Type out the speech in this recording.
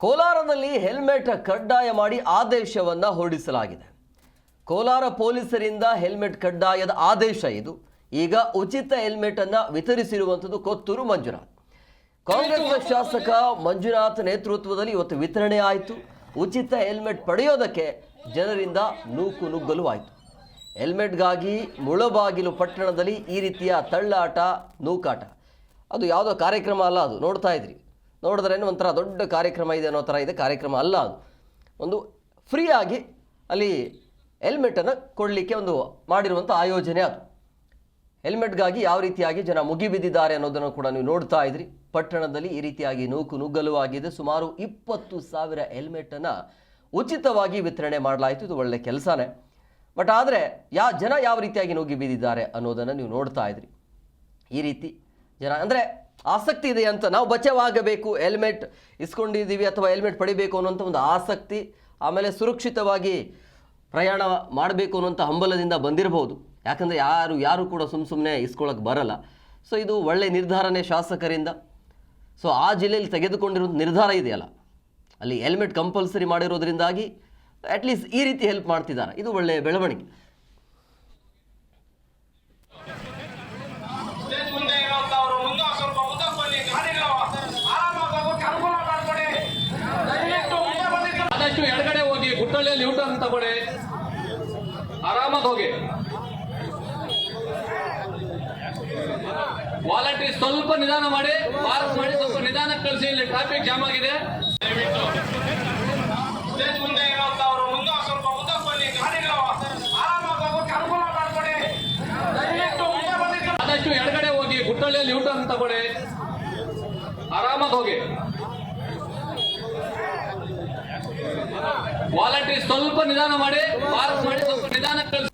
ಕೋಲಾರದಲ್ಲಿ ಹೆಲ್ಮೆಟ್ ಕಡ್ಡಾಯ ಮಾಡಿ ಆದೇಶವನ್ನು ಹೊರಡಿಸಲಾಗಿದೆ. ಕೋಲಾರ ಪೊಲೀಸರಿಂದ ಹೆಲ್ಮೆಟ್ ಕಡ್ಡಾಯದ ಆದೇಶ ಇದು. ಈಗ ಉಚಿತ ಹೆಲ್ಮೆಟ್ ಅನ್ನ ವಿತರಿಸಿರುವಂಥದ್ದು ಕೊತ್ತೂರು ಮಂಜುನಾಥ್. ಕಾಂಗ್ರೆಸ್ ಶಾಸಕ ಮಂಜುನಾಥ್ ನೇತೃತ್ವದಲ್ಲಿ ಇವತ್ತು ವಿತರಣೆ ಆಯಿತು. ಉಚಿತ ಹೆಲ್ಮೆಟ್ ಪಡೆಯೋದಕ್ಕೆ ಜನರಿಂದ ನೂಕು ನುಗ್ಗಲು ಆಯಿತು. ಹೆಲ್ಮೆಟ್ಗಾಗಿ ಮುಳಬಾಗಿಲು ಪಟ್ಟಣದಲ್ಲಿ ಈ ರೀತಿಯ ತಳ್ಳಾಟ ನೂಕಾಟ. ಅದು ಯಾವುದೋ ಕಾರ್ಯಕ್ರಮ ಅಲ್ಲ ಅದು ನೋಡ್ತಾ ಇದ್ರಿ. ನೋಡಿದ್ರೆ ಒಂಥರ ದೊಡ್ಡ ಕಾರ್ಯಕ್ರಮ ಇದೆ ಅನ್ನೋ ಥರ ಇದೆ. ಕಾರ್ಯಕ್ರಮ ಅಲ್ಲ ಅದು. ಒಂದು ಫ್ರೀಯಾಗಿ ಅಲ್ಲಿ ಹೆಲ್ಮೆಟನ್ನು ಕೊಡಲಿಕ್ಕೆ ಒಂದು ಮಾಡಿರುವಂಥ ಆಯೋಜನೆ ಅದು. ಹೆಲ್ಮೆಟ್ಗಾಗಿ ಯಾವ ರೀತಿಯಾಗಿ ಜನ ಮುಗಿಬಿದ್ದಿದ್ದಾರೆ ಅನ್ನೋದನ್ನು ಕೂಡ ನೀವು ನೋಡ್ತಾ ಇದ್ರಿ. ಪಟ್ಟಣದಲ್ಲಿ ಈ ರೀತಿಯಾಗಿ ನೂಕು ನುಗ್ಗಲು ಆಗಿದೆ. ಸುಮಾರು ಇಪ್ಪತ್ತು ಸಾವಿರ ಹೆಲ್ಮೆಟನ್ನು ಉಚಿತವಾಗಿ ವಿತರಣೆ ಮಾಡಲಾಯಿತು. ಇದು ಒಳ್ಳೆ ಕೆಲಸನೇ. ಬಟ್ ಆದರೆ ಯಾ ಜನ ಯಾವ ರೀತಿಯಾಗಿ ನುಗ್ಗಿ ಬಿದ್ದಿದ್ದಾರೆ ಅನ್ನೋದನ್ನು ನೀವು ನೋಡ್ತಾ ಇದ್ರಿ. ಈ ರೀತಿ ಜನ ಅಂದರೆ ಆಸಕ್ತಿ ಇದೆ ಅಂತ ನಾವು ಬಚಾವಾಗಬೇಕು ಹೆಲ್ಮೆಟ್ ಇಸ್ಕೊಂಡಿದ್ದೀವಿ ಅಥವಾ ಹೆಲ್ಮೆಟ್ ಪಡಿಬೇಕು ಅನ್ನೋಂಥ ಒಂದು ಆಸಕ್ತಿ, ಆಮೇಲೆ ಸುರಕ್ಷಿತವಾಗಿ ಪ್ರಯಾಣ ಮಾಡಬೇಕು ಅನ್ನೋಂಥ ಹಂಬಲದಿಂದ ಬಂದಿರಬಹುದು ಯಾಕಂದರೆ ಯಾರು ಯಾರು ಕೂಡ ಸುಮ್ಮ ಸುಮ್ಮನೆ ಇಸ್ಕೊಳ್ಳೋಕೆ ಬರಲ್ಲ. ಸೊ ಇದು ಒಳ್ಳೆ ನಿರ್ಧಾರನೇ ಶಾಸಕರಿಂದ. ಸೊ ಆ ಜಿಲ್ಲೆಯಲ್ಲಿ ತೆಗೆದುಕೊಂಡಿರೋ ನಿರ್ಧಾರ ಇದೆಯಲ್ಲ? ಅಲ್ಲಿ ಹೆಲ್ಮೆಟ್ ಕಂಪಲ್ಸರಿ ಮಾಡಿರೋದ್ರಿಂದಾಗಿ ಅಟ್ಲೀಸ್ಟ್ ಈ ರೀತಿ ಹೆಲ್ಪ್ ಮಾಡ್ತಿದ್ದಾರೆ. ಇದು ಒಳ್ಳೆಯ ಬೆಳವಣಿಗೆ ಸ್ಟೇಜ್ ಮುಂದೆ ಇರುವಂತವ್ರು ಮುಂದೆ ಸ್ವಲ್ಪ ಮುಂದಕ್ಕೆ ಬನ್ನಿ ಗಾಡಿಗಳು ಆರಾಮಾಗಿ ಹೋಗೋಕೆ ಅನುಕೂಲ ಮಾಡ್ಕೊಡಿ ದಯವಿಟ್ಟು ಮುಂದೆ ಬನ್ನಿ ಆದಷ್ಟು ಎಡಗಡೆ ಹೋಗಿ ಗುಟ್ಟಳ್ಳಿಯಲ್ಲಿ ಊಟ ಅಂತ ತಗೊಳ್ಳಿ. ಆರಾಮಾಗಿ ಹೋಗಿ. ವಾಲಂಟೀರ್ ಸ್ವಲ್ಪ ನಿಧಾನ ಮಾಡಿ ಪಾರ್ಕ್ ಮಾಡಿ ಸ್ವಲ್ಪ ನಿಧಾನಕ್ಕೆ ಕಳಿಸಿ ಇಲ್ಲಿ ಟ್ರಾಫಿಕ್ ಜಾಮ್ ಆಗಿದೆ. ದಯವಿಟ್ಟು ಸ್ಟೇಜ್ ಮುಂದೆ ಸ್ವಲ್ಪ ಮುಂದಕ್ಕೆ ಬನ್ನಿ ಗಾಡಿಗಳು ಆರಾಮಾಗಿ ಹೋಗೋಕೆ ಅನುಕೂಲ ಮಾಡ್ಕೊಡಿ. ದಯವಿಟ್ಟು ಮುಂದೆ ಬನ್ನಿ. ಆದಷ್ಟು ಎಡಗಡೆ ಹೋಗಿ ಗುಟ್ಟಳ್ಳಿಯಲ್ಲಿ ಊಟ ಅಂತ ತಗೊಳ್ಳಿ. ಆರಾಮಾಗಿ ಹೋಗಿ. ವಾಲಂಟೀರ್ ಸ್ವಲ್ಪ ನಿಧಾನ ಮಾಡಿ ಭಾರತ ಮಾಡಿ ಸ್ವಲ್ಪ ನಿಧಾನ ಕಳಿಸಿ